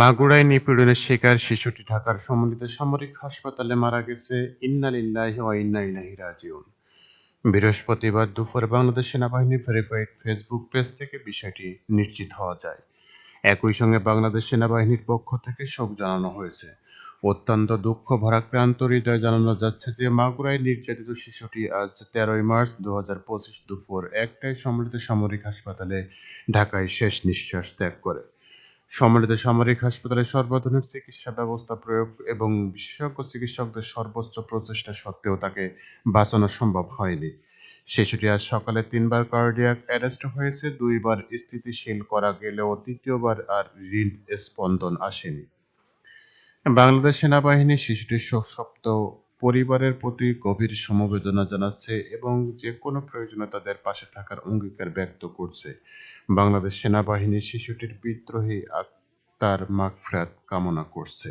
মাগুরায় নিপীড়নের শিকার শিশুটি ঢাকার সম্মিলিত সামরিক হাসপাতালে মারা গেছে। ইন্না লিল্লাহি ওয়া ইন্না ইলাইহি রাজিউন। বৃহস্পতিবার দুপুরে বাংলাদেশ সেনাবাহিনীর ভেরিফাইড ফেসবুক পেজ থেকে বিষয়টি নিশ্চিত হওয়া যায়। একই সঙ্গে বাংলাদেশ সেনাবাহিনীর পক্ষ থেকে শোক জানানো হয়েছে। অত্যন্ত দুঃখ, ভরাক্রান্ত হৃদয় জানানো যাচ্ছে যে মাগুরায় নির্যাতিত শিশুটি আজ তেরোই মার্চ দু হাজার পঁচিশ দুপুর একটায় সম্মিলিত সামরিক হাসপাতালে ঢাকায় শেষ নিঃশ্বাস ত্যাগ করে। সম্মিলিত সামরিক হাসপাতালে সর্বাধুনিক চিকিৎসা ব্যবস্থা প্রয়োগ এবং বিশেষজ্ঞ চিকিৎসকদের সর্বোচ্চ প্রচেষ্টা সত্ত্বেও তাকে বাঁচানো সম্ভব হয়নি। শিশুটি আজ সকালে তিনবার কার্ডিয়াক অ্যারেস্ট হয়েছে, দুইবার স্থিতিশীল করা গেলেও তৃতীয়বার আর হৃদ স্পন্দন আসেনি। বাংলাদেশ সেনাবাহিনী শিশুটির শোকসপ্ত পরিবারের প্রতি গভীর সমবেদনা জানাচ্ছে এবং যে কোনো প্রয়োজনে তাদের পাশে থাকার অঙ্গীকার ব্যক্ত করছে। বাংলাদেশ সেনাবাহিনী শিশুটির বিদ্রোহী আত্মার মাগফিরাত কামনা করছে।